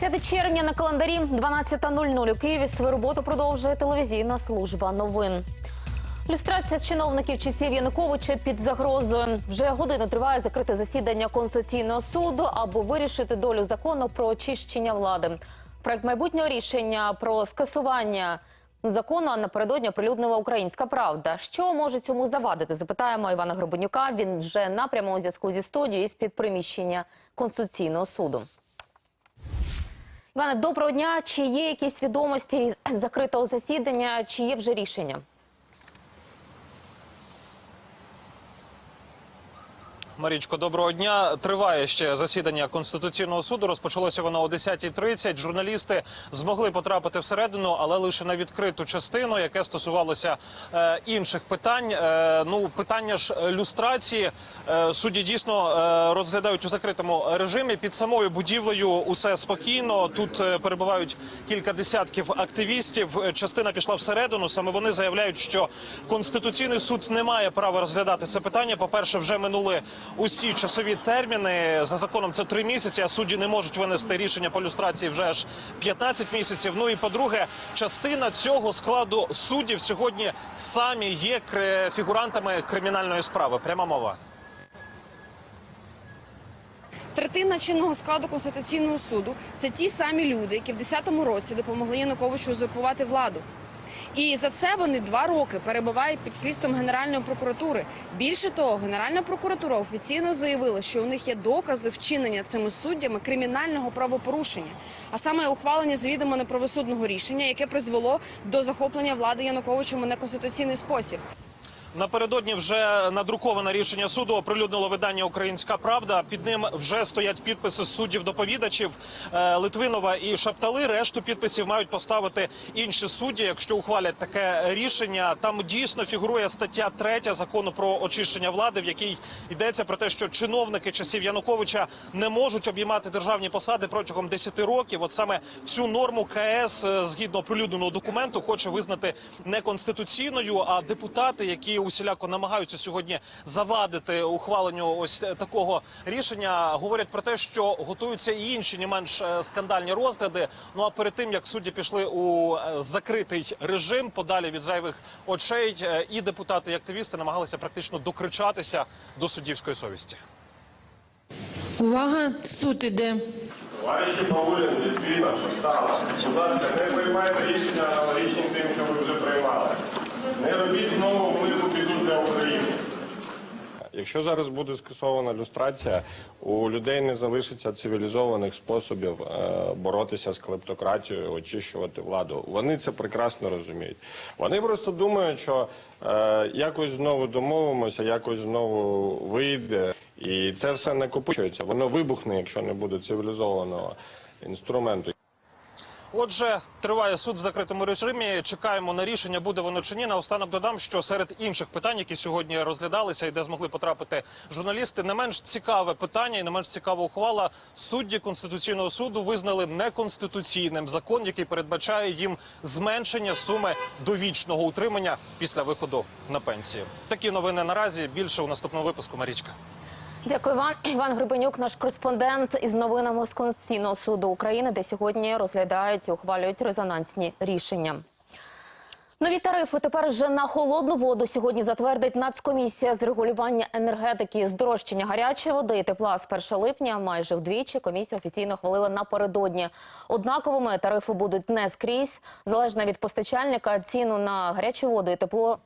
10 червня на календарі 12.00 у Києві свою роботу продовжує телевізійна служба новин. Люстрація чиновників часів Януковича під загрозою. Вже годину триває закрите засідання Конституційного суду, аби вирішити долю закону про очищення влади. Проект майбутнього рішення про скасування закону напередодні оприлюднила Українська Правда. Що може цьому завадити? Запитаємо Івана Гребенюка. Він вже на прямому зв'язку зі студією з під приміщення Конституційного суду. Іване, доброго дня. Чи є якісь відомості з закритого засідання? Чи є вже рішення? Марічко, доброго дня. Триває ще засідання конституційного суду. Розпочалося воно о 10.30. Журналісти змогли потрапити всередину, але лише на відкриту частину, яке стосувалося е, інших питань. Е, ну, питання ж люстрації е, судді дійсно е, розглядають у закритому режимі. Під самою будівлею усе спокійно. Тут е, перебувають кілька десятків активістів. Частина пішла всередину. Саме вони заявляють, що конституційний суд не має права розглядати це питання. По перше, вже минули усі часові терміни. За законом це три місяці. А судді не можуть винести рішення по люстрації вже аж 15 місяців. Ну і по-друге, частина цього складу суддів сьогодні самі є фігурантами кримінальної справи. Пряма мова. Третина чинного складу конституційного суду це ті самі люди, які в 10-му році допомогли Януковичу узурпувати владу. І за це вони два роки перебувають під слідством Генеральної прокуратури. Більше того, Генеральна прокуратура офіційно заявила, що у них є докази вчинення цими суддями кримінального правопорушення, а саме ухвалення звідомо неправосудного рішення, яке призвело до захоплення влади Януковичем у неконституційний спосіб. Напередодні вже надруковане рішення суду оприлюднило видання Українська Правда. Під ним вже стоять підписи суддів доповідачів е, Литвинова і Шаптали. Решту підписів мають поставити інші судді, якщо ухвалять таке рішення. Там дійсно фігурує стаття 3 закону про очищення влади, в якій йдеться про те, що чиновники часів Януковича не можуть обіймати державні посади протягом 10 років. От саме цю норму КС е, згідно оприлюдненого документу хоче визнати неконституційною. А депутати, які усіляко намагаються сьогодні завадити ухваленню ось такого рішення, говорять про те, що готуються і інші не менш е, скандальні розгляди. Ну а перед тим як судді пішли у е, закритий режим, подалі від зайвих очей, е, і депутати, і активісти намагалися практично докричатися до суддівської совісті. Увага, суд іде. Товариші Павулін, Літвіна, Шостала, будь ласка, не приймайте рішення аналогічні тим, що ви вже приймали. Не робіть знову велику біду для України. Якщо зараз буде скасована люстрація, у людей не залишиться цивілізованих способів е, боротися з клептократією, очищувати владу. Вони це прекрасно розуміють. Вони просто думають, що е, якось знову домовимося, якось знову вийде, і це все накопичується. Воно вибухне, якщо не буде цивілізованого інструменту. Отже, триває суд в закритому режимі. Чекаємо на рішення, буде воно чи ні. Наостанок додам, що серед інших питань, які сьогодні розглядалися і де змогли потрапити журналісти, не менш цікаве питання і не менш цікава ухвала. Судді конституційного суду визнали неконституційним закон, який передбачає їм зменшення суми довічного утримання після виходу на пенсію. Такі новини наразі більше у наступному випуску. Марічка. Дякую, Іван. Іван Грибенюк, наш кореспондент із новинами з Конституційного суду України, де сьогодні розглядають і ухвалюють резонансні рішення. Нові тарифи тепер вже на холодну воду сьогодні затвердить Нацкомісія з регулювання енергетики, здорожчання гарячої води і тепла з 1 липня. Майже вдвічі комісія офіційно хвалила напередодні. Однаковими тарифи будуть не скрізь. Залежно від постачальника, ціну на гарячу воду і тепло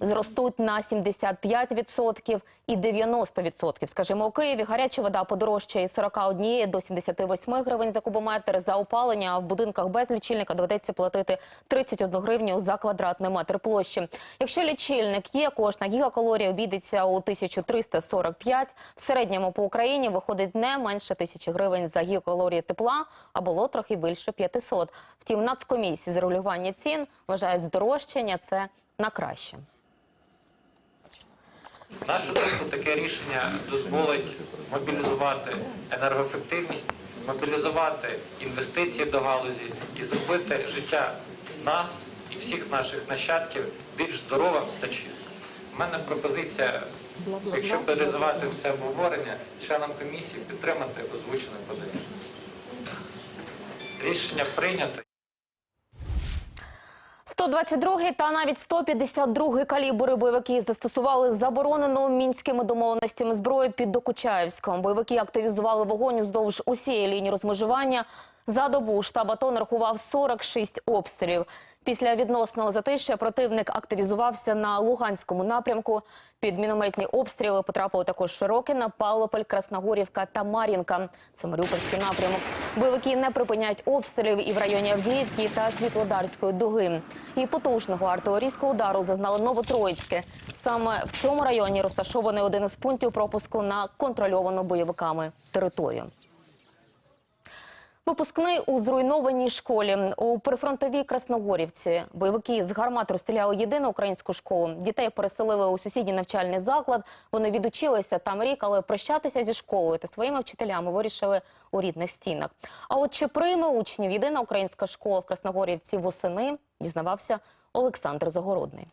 зростуть на 75% і 90%. Скажімо, у Києві гаряча вода подорожчає із 41 до 78 гривень за кубометр. За опалення а в будинках без лічильника доведеться платити 31 гривню за квадратний метр площі. Якщо лічильник є, кожна гігакалорія обійдеться у 1345. В середньому по Україні виходить не менше тисячі гривень за гігакалорії тепла, а було трохи більше 500. Втім, Нацкомісії з регулювання цін вважають здорожчання це на краще. З нашого думку, таке рішення дозволить мобілізувати енергоефективність, мобілізувати інвестиції до галузі і зробити життя нас і всіх наших нащадків більш здоровим та чистим. У мене пропозиція, якщо реалізувати все обговорення, членам комісії підтримати озвучене подання. Рішення прийнято. 122 та навіть 152 калібри бойовики застосували заборонену мінськими домовленостями зброю під Докучаєвськом. Бойовики активізували вогонь уздовж усієї лінії розмежування. За добу штаб АТО нарахував 46 обстрілів. Після відносного затища противник активізувався на Луганському напрямку. Під мінометні обстріли потрапили також Широкіна, Павлополь, Красногорівка та Мар'їнка. Це Маріупольський напрямок. Бойовики не припиняють обстрілів і в районі Авдіївки та Світлодарської дуги. І потужного артилерійського удару зазнали Новотроїцьке. Саме в цьому районі розташований один із пунктів пропуску на контрольовану бойовиками територію. Випускний у зруйнованій школі у прифронтовій Красногорівці. Бойовики з гармат розстріляли єдину українську школу. Дітей переселили у сусідній навчальний заклад. Вони відучилися там рік, але прощатися зі школою та своїми вчителями вирішили у рідних стінах. А от чи прийме учнів єдина українська школа в Красногорівці восени, дізнавався Олександр Загородний.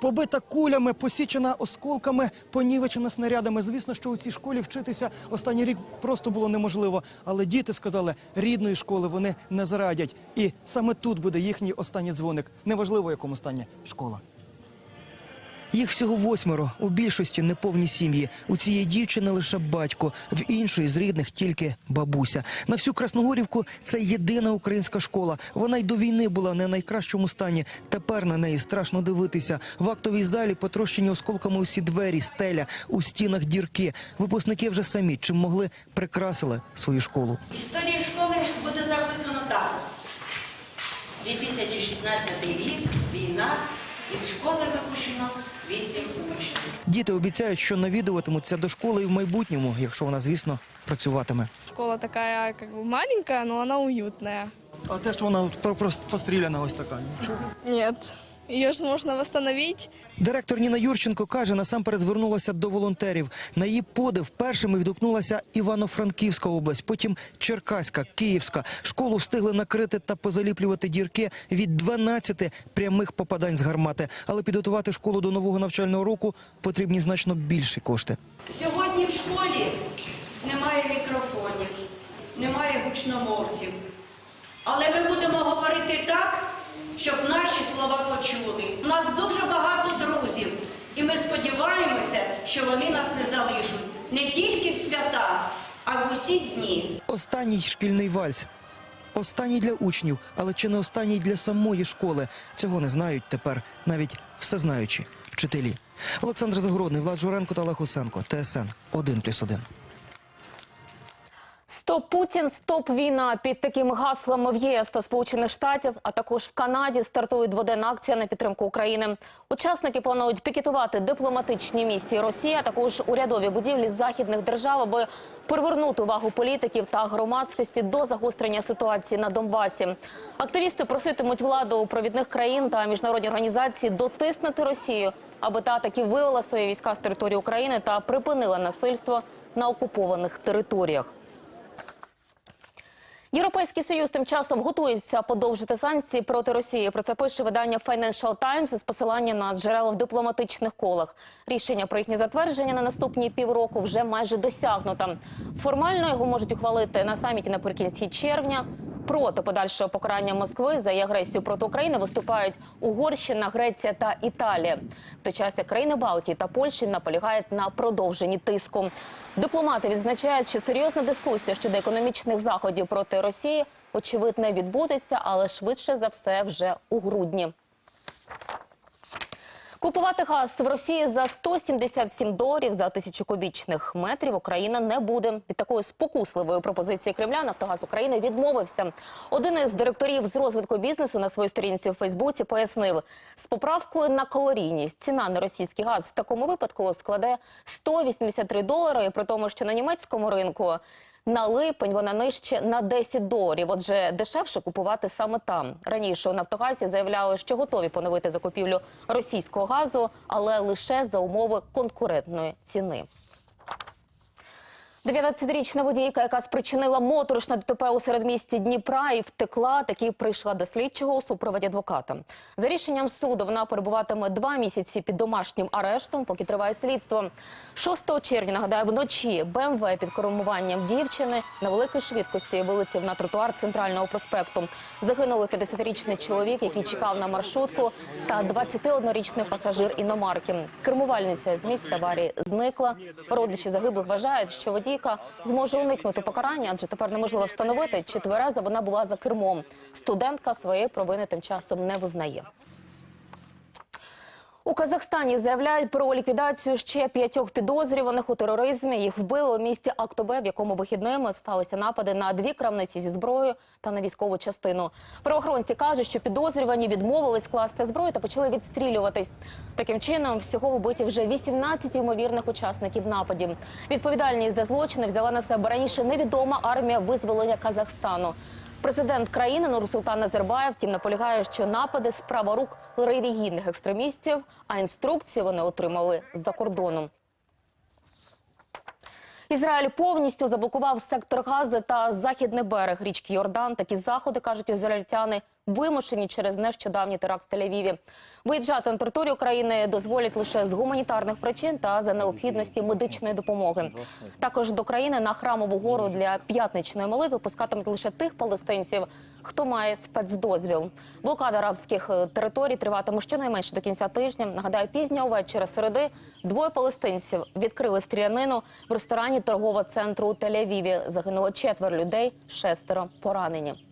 Побита кулями, посічена осколками, понівечена снарядами. Звісно, що у цій школі вчитися останній рік просто було неможливо. Але діти сказали, рідної школи вони не зрадять. І саме тут буде їхній останній дзвоник. Неважливо, якому стані школа. Їх всього восьмеро. У більшості неповні сім'ї. У цієї дівчини лише батько, в іншої з рідних тільки бабуся. На всю Красногорівку це єдина українська школа. Вона й до війни була не в найкращому стані. Тепер на неї страшно дивитися. В актовій залі потрощені осколками усі двері, стеля, у стінах дірки. Випускники вже самі чим могли прикрасили свою школу. В історії школи буде записано так. 2016 рік, війна, із школи випущено 8 учнів. Діти обіцяють, що навідуватимуться до школи і в майбутньому, якщо вона, звісно, працюватиме. Школа така як маленька, але вона уютна. уютная. А те, що вона просто постріляна, ось така. Нічого. Нет, ее же можно восстановить. Директор Ніна Юрченко каже, насамперед звернулася до волонтерів. На її подив першими відгукнулася Івано-Франківська область, потім Черкаська, Київська. Школу встигли накрити та позаліплювати дірки від 12 прямих попадань з гармати. Але підготувати школу до нового навчального року потрібні значно більші кошти. Сьогодні в школі немає мікрофонів, немає гучномовців. Але ми будемо говорити так, щоб наші слова почули. У нас дуже багато друзів, і ми сподіваємося, що вони нас не залишать не тільки в свята, а в усі дні. Останній шкільний вальс. Останній для учнів, але чи не останній для самої школи. Цього не знають тепер навіть всезнаючі вчителі. Олександр Загородний, Влад Журенко та Олег Усенко. ТСН 1+,1. Стоп Путін, стоп війна під такими гаслами в ЄС та Сполучених Штатів, а також в Канаді стартує дводенна акція на підтримку України. Учасники планують пікетувати дипломатичні місії Росії, а також урядові будівлі західних держав, аби привернути увагу політиків та громадськості до загострення ситуації на Донбасі. Активісти проситимуть владу провідних країн та міжнародні організації дотиснути Росію, аби та таки вивела свої війська з території України та припинила насильство на окупованих територіях. Європейський союз тим часом готується подовжити санкції проти Росії. Про це пише видання Financial Times з посиланням на джерела в дипломатичних колах. Рішення про їхнє затвердження на наступні півроку вже майже досягнуто. Формально його можуть ухвалити на саміті наприкінці червня. Проти подальшого покарання Москви за її агресію проти України виступають Угорщина, Греція та Італія. В той час як країни Балтії та Польщі наполягають на продовженні тиску. Дипломати відзначають, що серйозна дискусія щодо економічних заходів проти Росії очевидно відбудеться, але швидше за все вже у грудні. Купувати газ в Росії за 177 доларів за тисячу кубічних метрів Україна не буде. Від такої спокусливої пропозиції Кремля Нафтогаз України відмовився. Один із директорів з розвитку бізнесу на своїй сторінці у Фейсбуці пояснив, з поправкою на калорійність ціна на російський газ в такому випадку складе 183 долари, при тому, що на німецькому ринку на липень вона нижче на 10 доларів. Отже, дешевше купувати саме там. Раніше у Нафтогазі заявляли, що готові поновити закупівлю російського газу, але лише за умови конкурентної ціни. 19-річна водійка, яка спричинила моторошне ДТП у середмісті Дніпра і втекла, таки прийшла до слідчого у супроводі адвоката. За рішенням суду вона перебуватиме два місяці під домашнім арештом, поки триває слідство. 6 червня, нагадаю, вночі БМВ під кермуванням дівчини на великій швидкості вилетів на тротуар центрального проспекту. Загинули 50-річний чоловік, який чекав на маршрутку, та 21-річний пасажир іномарки. Кермувальниця з місця аварії зникла. Родичі загиблих вважають, що водійка зможе уникнути покарання, адже тепер неможливо встановити, чи твереза вона була за кермом. Студентка своєї провини тим часом не визнає. У Казахстані заявляють про ліквідацію ще п'ятьох підозрюваних у тероризмі. Їх вбили у місті Актобе, в якому вихідними сталися напади на дві крамниці зі зброєю та на військову частину. Правоохоронці кажуть, що підозрювані відмовились скласти зброю та почали відстрілюватись. Таким чином, всього вбиті вже 18 ймовірних учасників нападів. Відповідальність за злочини взяла на себе раніше невідома армія визволення Казахстану. Президент країни Нурсултан Назарбаєв втім наполягає, що напади справа рук релігійних екстремістів, а інструкції вони отримали з-за кордоном. Ізраїль повністю заблокував сектор Гази та західний берег річки Йордан. Такі заходи кажуть ізраїльтяни вимушені через нещодавній теракт в Тель-Авіві. Виїжджати на територію країни дозволять лише з гуманітарних причин та за необхідності медичної допомоги. Також до країни на храмову гору для п'ятничної молитви пускатимуть лише тих палестинців, хто має спецдозвіл. Блокада арабських е, територій триватиме щонайменше до кінця тижня. Нагадаю, пізнього вечора середи двоє палестинців відкрили стрілянину в ресторані торгового центру у Тель-Авіві. Загинуло четверо людей, шестеро поранені.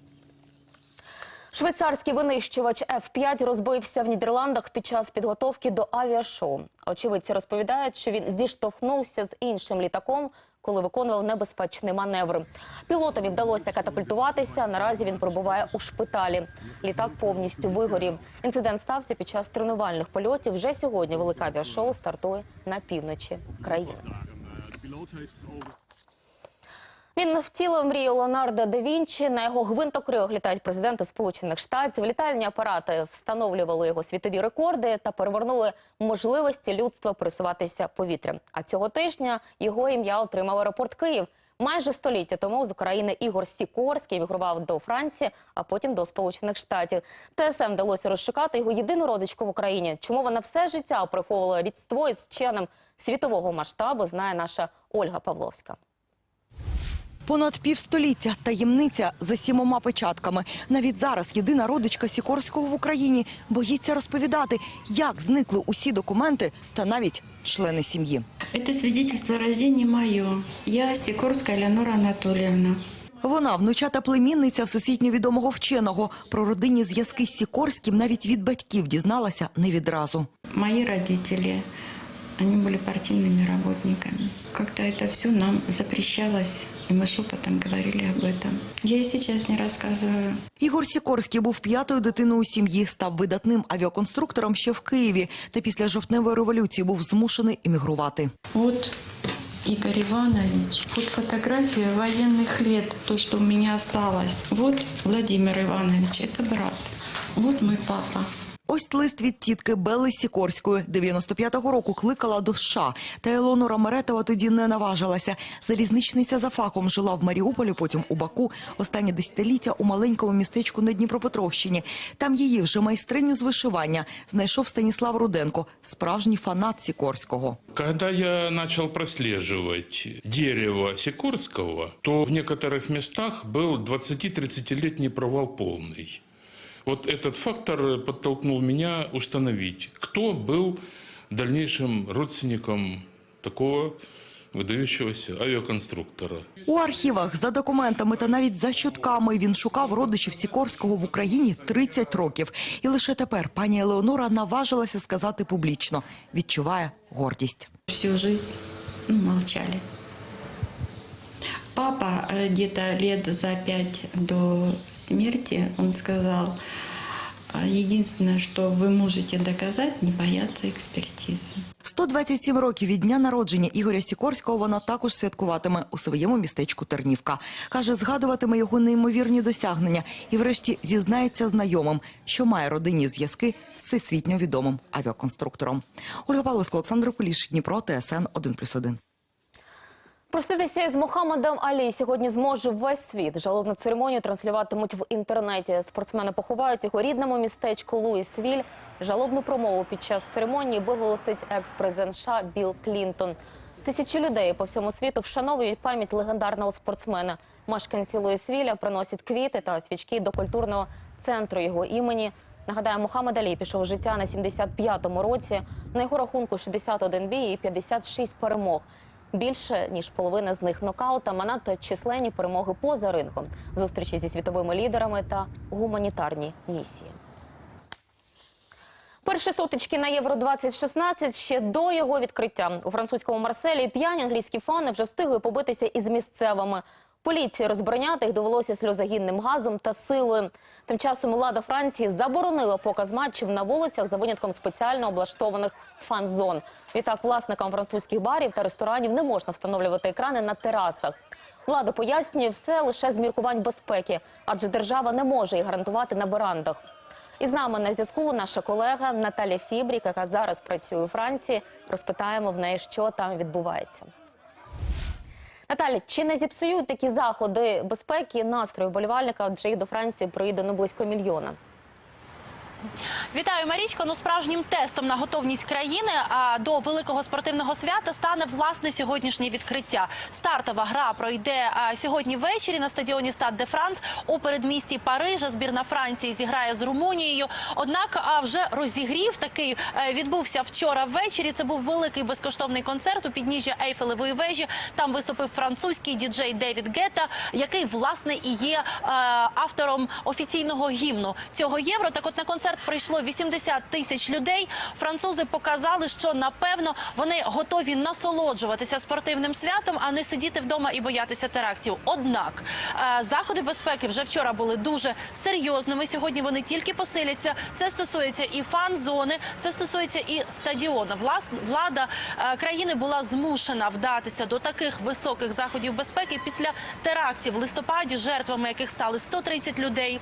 Швейцарський винищувач F-5 розбився в Нідерландах під час підготовки до авіашоу. Очевидці розповідають, що він зіштовхнувся з іншим літаком, коли виконував небезпечний маневр. Пілотові вдалося катапультуватися. Наразі він перебуває у шпиталі. Літак повністю вигорів. Інцидент стався під час тренувальних польотів. Вже сьогодні велике авіашоу стартує на півночі країни. Він втілив мрію Леонардо да Вінчі. На його гвинтокрилах літають президенти Сполучених Штатів. Літальні апарати встановлювали його світові рекорди та перевернули можливості людства пересуватися повітрям. А цього тижня його ім'я отримав аеропорт Київ. Майже століття тому з України Ігор Сікорський емігрував до Франції, а потім до Сполучених Штатів. ТСМ вдалося розшукати його єдину родичку в Україні. Чому вона все життя приховувала рідство із вченим світового масштабу, знає наша Ольга Павловська. Понад півстоліття таємниця за сімома печатками. Навіть зараз єдина родичка Сікорського в Україні боїться розповідати, як зникли усі документи та навіть члени сім'ї. Свидетельство о рождении мое. Я Сикорская Леонора Анатольевна. Вона внучата племінниця всесвітньо відомого вченого. Про родинні зв'язки з Сікорським навіть від батьків дізналася не відразу. Мои родители, они были партийными работниками. Как-то это все нам запрещалось, и мы шепотом говорили об этом. Я и сейчас не рассказываю. Ігор Сікорський був п'ятою дитиною у сім'ї, став видатним авіаконструктором ще в Києві. Та після жовтневої революції був змушений емігрувати. Вот Игорь Иванович. Вот фотография военных лет, то, что у меня осталось. Вот Владимир Иванович, это брат. Вот мой папа. Ось лист від тітки Белли Сікорської. 95-го року кликала до США. Та Елонора Меретова тоді не наважилася. Залізничниця за фахом жила в Маріуполі, потім у Баку. Останнє десятиліття у маленькому містечку на Дніпропетровщині. Там її вже майстриню з вишивання знайшов Станіслав Руденко, справжній фанат Сікорського. Когда я начал прослеживать дерево Сикорского, то в некоторых местах был 20-30-летний провал полный. Вот этот фактор подтолкнул меня установить, кто был дальнейшим родственником такого выдающегося авиаконструктора. У архівах за документами та навіть за чутками він шукав родичів Сікорського в Україні 30 років. І лише тепер пані Елеонора наважилася сказати публічно. Відчуває гордість. Всю жизнь ну, молчали. Папа э, где-то лет за пять до смерти, он сказал, «А единственное, что вы можете доказать, не бояться экспертизы. 127 років від дня народження Ігоря Сікорського вона також святкуватиме у своєму містечку Тернівка. Каже, згадуватиме його неймовірні досягнення і врешті зізнається знайомим, що має родинні зв'язки з всесвітньо відомим авіаконструктором. Ольга Павловська, Олександр Куліш, Дніпро, ТСН 1+,1. Проститися із Мохаммедом Алі сьогодні зможе весь світ. Жалобну церемонію транслюватимуть в інтернеті. Спортсмени поховають його рідному містечку Луїсвіль. Жалобну промову під час церемонії виголосить екс-президент США Білл Клінтон. Тисячі людей по всьому світу вшановують пам'ять легендарного спортсмена. Мешканці Луїсвіля приносять квіти та свічки до культурного центру його імені. Нагадаю, Мохаммед Алі пішов з життя на 75-му році. На його рахунку 61 бій і 56 перемог. Більше ніж половина з них нокаутами, а надто численні перемоги поза рингом, зустрічі зі світовими лідерами та гуманітарні місії. Перші сотички на Євро 2016 ще до його відкриття у французькому Марселі п'яні англійські фани вже встигли побитися із місцевими. Поліції розбороняти їх довелося сльозогінним газом та силою. Тим часом влада Франції заборонила показ матчів на вулицях за винятком спеціально облаштованих фан-зон. Відтак власникам французьких барів та ресторанів не можна встановлювати екрани на терасах. Влада пояснює все лише з міркувань безпеки, адже держава не може їх гарантувати на верандах. І з нами на зв'язку наша колега Наталя Фібрік, яка зараз працює у Франції. Розпитаємо в неї, що там відбувається. Наталя, чи не зіпсують такі заходи безпеки настрою болівальника, адже їх до Франції приїде ну близько мільйона? Вітаю, Марічко. Ну, справжнім тестом на готовність країни а до великого спортивного свята стане власне сьогоднішнє відкриття. Стартова гра пройде а, сьогодні ввечері на стадіоні Стад де Франс у передмісті Парижа. Збірна Франції зіграє з Румунією. Однак, а вже розігрів такий е, відбувся вчора ввечері. Це був великий безкоштовний концерт у підніжжя Ейфелевої вежі. Там виступив французький діджей Девід Гетта, який власне і є е, автором офіційного гімну цього євро. Так, от на концерт прийшло 80 тисяч людей. Французи показали, що напевно вони готові насолоджуватися спортивним святом, а не сидіти вдома і боятися терактів. Однак е, заходи безпеки вже вчора були дуже серйозними. Сьогодні вони тільки посиляться. Це стосується і фан-зони, це стосується і стадіона. Власне, влада е, країни була змушена вдатися до таких високих заходів безпеки після терактів в листопаді, жертвами яких стали 130 людей.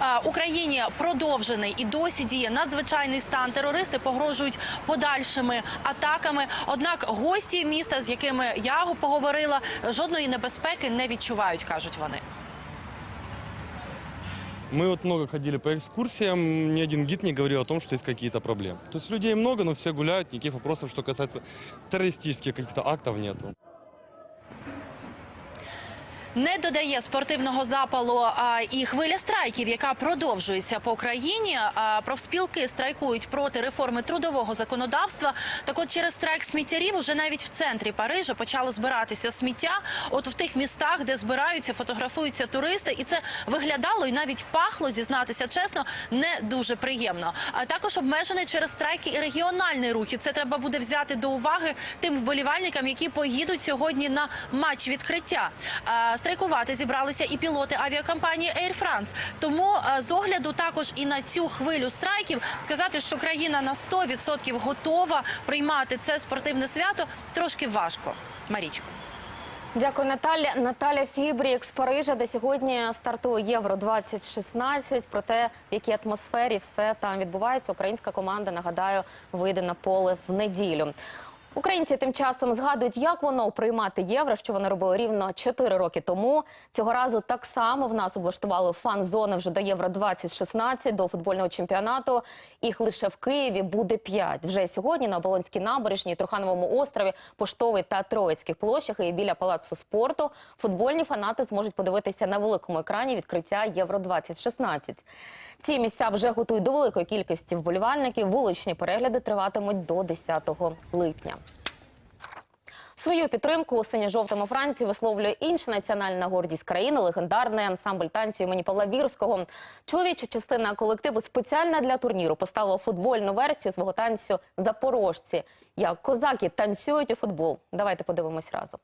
Е, Україні продовжений і досі діє надзвичайний стан. Терористи погрожують подальшими атаками. Однак гості міста, з якими я поговорила, жодної небезпеки не відчувають, кажуть вони. Мы вот много ходили по экскурсиям, ни один гид не говорил о том, что есть какие-то проблемы. То есть людей много, но все гуляют, никаких вопросов, что касается террористических каких-то актов нету. Не додає спортивного запалу і хвиля страйків, яка продовжується по країні. Профспілки страйкують проти реформи трудового законодавства. Так, от через страйк сміттярів уже навіть в центрі Парижа почало збиратися сміття. От в тих містах, де збираються, фотографуються туристи, і це виглядало і навіть пахло, зізнатися чесно, не дуже приємно. А також обмежений через страйки і регіональний рух. І це треба буде взяти до уваги тим вболівальникам, які поїдуть сьогодні на матч відкриття. Страйкувати зібралися і пілоти авіакомпанії Air France. Тому е, з огляду також і на цю хвилю страйків сказати, що країна на 100% готова приймати це спортивне свято, трошки важко. Марічко. Дякую, Наталя. Наталя Фібрік з Парижа, де сьогодні стартує Євро 2016 Про те, в якій атмосфері все там відбувається. Українська команда нагадаю вийде на поле в неділю. Українці тим часом згадують, як воно приймати євро, що вони робили рівно 4 роки тому. Цього разу так само в нас облаштували фан-зони вже до Євро 2016 до футбольного чемпіонату. Їх лише в Києві буде 5. Вже сьогодні на Оболонській набережній, Трухановому острові, Поштовій та Троїцьких площах і біля палацу спорту футбольні фанати зможуть подивитися на великому екрані відкриття Євро 2016 Ці місця вже готують до великої кількості вболівальників. Вуличні перегляди триватимуть до 10 липня. Свою підтримку у синьо-жовтому Франції висловлює інша національна гордість країни, легендарний ансамбль танцю імені Павла Вірського. Чоловіча частина колективу спеціально для турніру поставила футбольну версію свого танцю Запорожці. Як козаки танцюють у футбол. Давайте подивимось разом.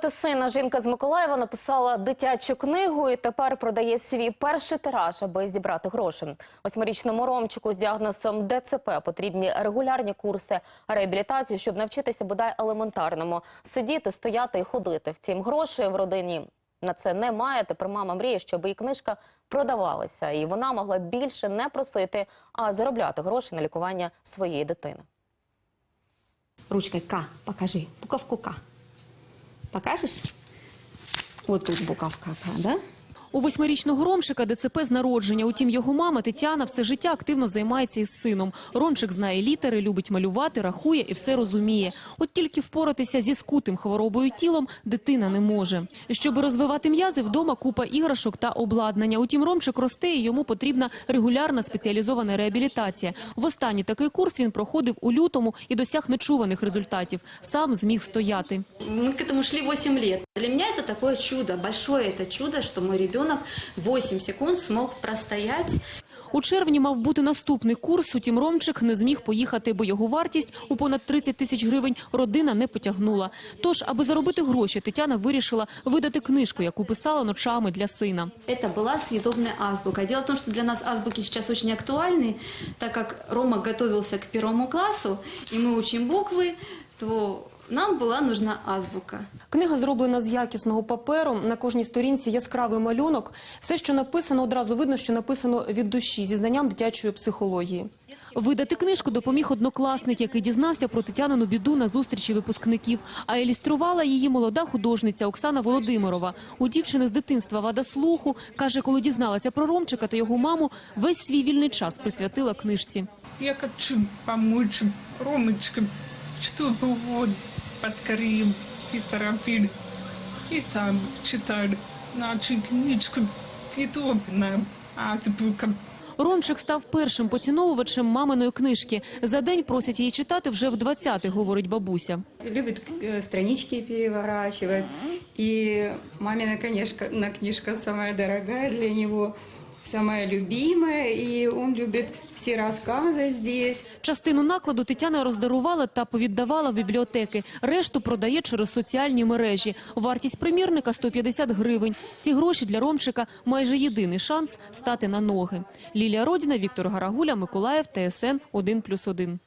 Щоб сина, жінка з Миколаєва написала дитячу книгу і тепер продає свій перший тираж, аби зібрати гроші. Восьмирічному Ромчику з діагнозом ДЦП потрібні регулярні курси реабілітації, щоб навчитися бодай елементарному сидіти, стояти і ходити. Втім, грошей в родині на це немає. Тепер мама мріє, щоб її книжка продавалася, і вона могла більше не просити, а заробляти гроші на лікування своєї дитини. Ручкой К покажи. Буковку К. Покажешь? Вот тут буковка да? У восьмирічного Ромчика ДЦП з народження. Утім, його мама Тетяна все життя активно займається із сином. Ромчик знає літери, любить малювати, рахує і все розуміє. От тільки впоратися зі скутим хворобою тілом дитина не може. Щоб розвивати м'язи, вдома купа іграшок та обладнання. Утім, Ромчик росте і йому потрібна регулярна спеціалізована реабілітація. Востаннє такий курс він проходив у лютому і досяг нечуваних результатів. Сам зміг стояти. Мы к этому шли 8 лет. Для меня это такое чудо, большое это чудо, что мой ребенок 8 секунд смог простоять. У червні мав бути наступний курс, утім Ромчик не зміг поїхати, бо його вартість у понад 30 тисяч гривень родина не потягнула. Тож, аби заробити гроші, Тетяна вирішила видати книжку, яку писала ночами для сина. Это была съедобная азбука. Дело в том, что для нас азбуки сейчас очень актуальны, так как Рома готовился к первому классу, и мы учим буквы, то нам была нужна азбука. Книга зроблена з якісного паперу. На кожній сторінці яскравий малюнок. Все, що написано, одразу видно, що написано від душі зі знанням дитячої психології. Видати книжку допоміг однокласник, який дізнався про Тетянину біду на зустрічі випускників. А ілюструвала її молода художниця Оксана Володимирова. У дівчини з дитинства вада слуху. Каже, коли дізналася про Ромчика та його маму, весь свій вільний час присвятила книжці. Я хочу помочь Ромочке, чтобы он подкорил и торопил. И там читал нашу книжку съедобная азбука. Ромчик став першим поціновувачем маминої книжки. За день просять її читати вже в 20-х, говорить бабуся. Любит э, странички переворачивать. И мамина, конечно, на книжка самая дорогая для него, самая любимое, И он любит все рассказы здесь. Частину накладу Тетяна роздарувала та повіддавала в бібліотеки. Решту продає через соціальні мережі. Вартість примірника – 150 гривень. Ці гроші для Ромчика – майже єдиний шанс стати на ноги. Лілія Родіна, Віктор Гарагуля, Миколаїв, ТСН 1+,1.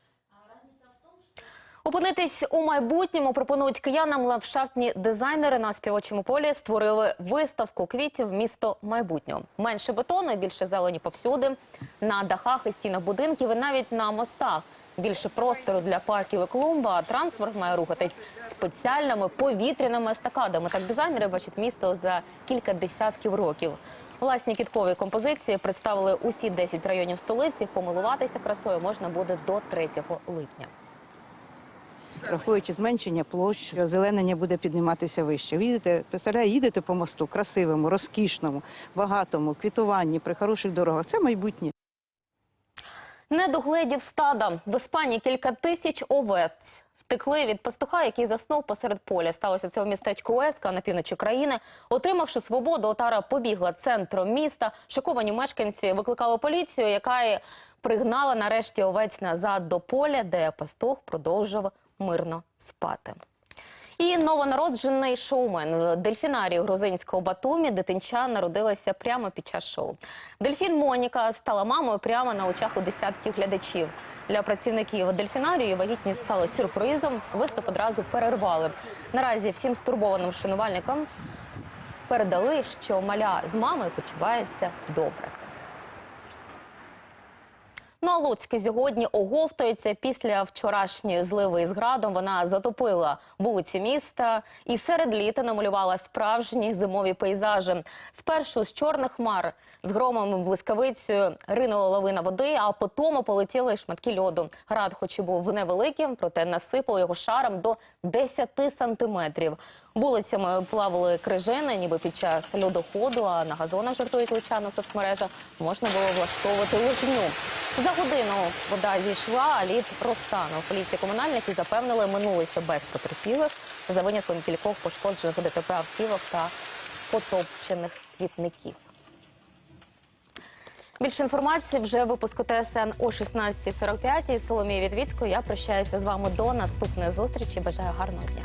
Опинитись у майбутньому пропонують киянам ландшафтні дизайнери на співочому полі створили виставку квітів місто майбутнього. Менше бетону, більше зелені повсюди, на дахах і стінах будинків, і навіть на мостах. Більше простору для парків і клумб, а транспорт має рухатись спеціальними повітряними естакадами. Так дизайнери бачать місто за кілька десятків років. Власні кіткові композиції представили усі 10 районів столиці. Помилуватися красою можна буде до 3 липня. Враховуючи зменшення площ, озеленення буде підніматися вище. Ви Їдете, представляєте, їдете по мосту красивому, розкішному, багатому, квітуванні, при хороших дорогах. Це майбутнє. Недогледів стада. В Іспанії кілька тисяч овець втекли від пастуха, який заснув посеред поля. Сталося це в містечку Уеска на півночі країни. Отримавши свободу, отара побігла центром міста. Шоковані мешканці викликали поліцію, яка пригнала нарешті овець назад до поля, де пастух продовжив мирно спати. І новонароджений шоумен в дельфінарії грузинського Батумі дитинча народилася прямо під час шоу. Дельфін Моніка стала мамою прямо на очах у десятків глядачів. Для працівників дельфінарії вагітність стала сюрпризом. Виступ одразу перервали. Наразі всім стурбованим шанувальникам передали, що маля з мамою почувається добре. Ну а Луцьк сьогодні оговтується після вчорашньої зливи із градом. Вона затопила вулиці міста і серед літа намалювала справжні зимові пейзажі. Спершу з чорних хмар з громом блискавицею ринула лавина води, а потім полетіли шматки льоду. Град, хоч і був невеликим, проте насипало його шаром до 10 сантиметрів. Вулицями плавали крижини, ніби під час льодоходу. А на газонах жартують лучани у соцмережах можна було влаштовувати лижню. За годину вода зійшла, а лід розтанув. Поліція комунальники запевнили, минулися без потерпілих за винятком кількох пошкоджених ДТП автівок та потопчених квітників. Більше інформації вже в випуску ТСН о 16.45. Із Соломією Відвіцькою я прощаюся з вами до наступної зустрічі. Бажаю гарного дня.